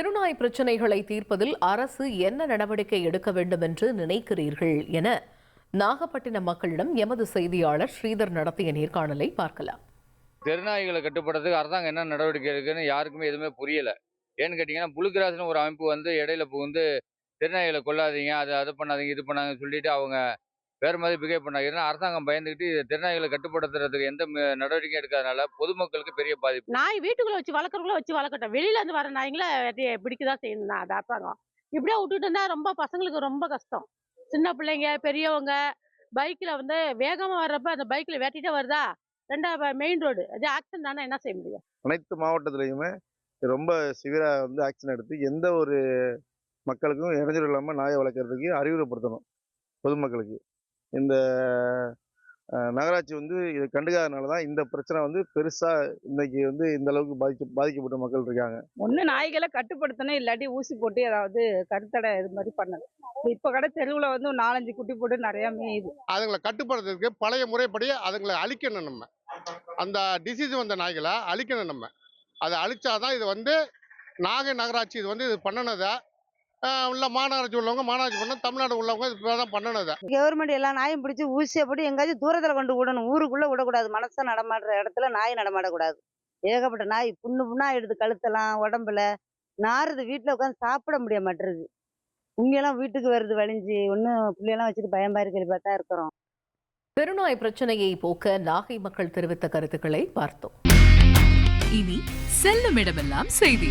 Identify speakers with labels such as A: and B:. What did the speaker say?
A: தெருநாய் பிரச்சினைகளை தீர்ப்பதில் அரசு என்ன நடவடிக்கை எடுக்க வேண்டும் என்று நினைக்கிறீர்கள் என நாகப்பட்டினம் மக்களிடம் எமது செய்தியாளர் ஸ்ரீதர் நடத்திய நேர்காணலை பார்க்கலாம்.
B: தெருநாய்களை கட்டுப்படுறதுக்கு அரசாங்கம் என்ன நடவடிக்கை எடுக்குன்னு யாருக்குமே எதுவுமே புரியல. ஏன்னு கேட்டிங்கன்னா புளுகிராஸ்னு ஒரு அமைப்பு வந்து இடையில புகுந்து தெருநாய்களை கொள்ளாதீங்க அதை அதை பண்ணாதீங்க இது பண்ணாதீங்கன்னு சொல்லிட்டு அவங்க வேறு மாதிரி பிஹேவ் பண்ணாங்க. ஏன்னா அரசாங்கம் பயந்துக்கிட்டு தெருநாய்களை கட்டுப்படுத்துறதுக்கு எந்த நடவடிக்கையும் எடுக்காதனால பொதுமக்களுக்கு பெரிய பாதிப்பு.
C: நாய் வீட்டுக்குள்ள வச்சு வளர்க்குறவங்கள வச்சு வளர்க்கட்டும். வெளியில இருந்து வர நாய்ங்கள வெட்டி பிடிக்கதான் செய்யணும் தான் அது அரசாங்கம். இப்படியே விட்டுட்டு இருந்தா ரொம்ப பசங்களுக்கு ரொம்ப கஷ்டம். சின்ன பிள்ளைங்க பெரியவங்க பைக்ல வந்து வேகமா வர்றப்ப அந்த பைக்ல வெட்டிட்டே வருதா? ரெண்டா மெயின் ரோடு அது ஆக்சிடென்ட் தானே என்ன செய்ய முடியும்?
D: அனைத்து மாவட்டத்துலேயுமே ரொம்ப சிவியராக வந்து ஆக்ஷன் எடுத்து எந்த ஒரு மக்களுக்கும் இடைஞ்சல் இல்லாமல் நாயை வளர்க்குறதுக்கு அறிவுரைப்படுத்தணும் பொதுமக்களுக்கு. இந்த நகராட்சி வந்து இதை கண்டுக்காதனால தான் இந்த பிரச்சனை வந்து பெருசாக இன்னைக்கு வந்து இந்த அளவுக்கு பாதிக்க பாதிக்கப்பட்ட மக்கள் இருக்காங்க.
E: ஒன்று நாய்களை கட்டுப்படுத்தணும் இல்லாட்டி ஊசி போட்டு ஏதாவது கருத்தடை இது மாதிரி பண்ணணும். இப்போ கடை தெருவில் வந்து ஒரு நாலஞ்சு குட்டி போட்டு நிறையா மேயுது.
F: அதுங்களை கட்டுப்படுத்துறதுக்கு பழைய முறைப்படி அதுங்களை அழிக்கணும் நம்ம. அந்த டிசீஸ் வந்த நாய்களை அழிக்கணும் நம்ம. அதை அழிச்சாதான் இது வந்து நாகை நகராட்சி இது வந்து இது பண்ணனதை உள்ள மாநகராட்சி உள்ளவங்க மாநகராட்சி பண்ண தமிழ்நாடு உள்ளவங்க இப்போ தான் பண்ணனதை.
G: கவர்மெண்ட் எல்லா நாயும் பிடிச்சி ஊசியை போட்டு எங்கேயாச்சும் தூரத்தில் கொண்டு விடணும். ஊருக்குள்ளே விடக்கூடாது. மனசை நடமாடுற இடத்துல நாய் நடமாடக்கூடாது. ஏகப்பட்ட நாய் புண்ணு புண்ணா எடுத்து கழுத்தலாம் உடம்புல. நாறுது வீட்டில் உட்காந்து சாப்பிட முடிய மாட்டேருக்கு இங்கெல்லாம் வீட்டுக்கு வருது வலிஞ்சு ஒன்றும் பிள்ளையெல்லாம் வச்சுட்டு பயமா இருக்கிற பார்த்தா இருக்கிறோம்.
A: தெருநாய் பிரச்சனையை போக்க நாகை மக்கள் தெரிவித்த கருத்துக்களை பார்த்தோம்.
H: இனி செல்லும் இடமெல்லாம் செய்தி.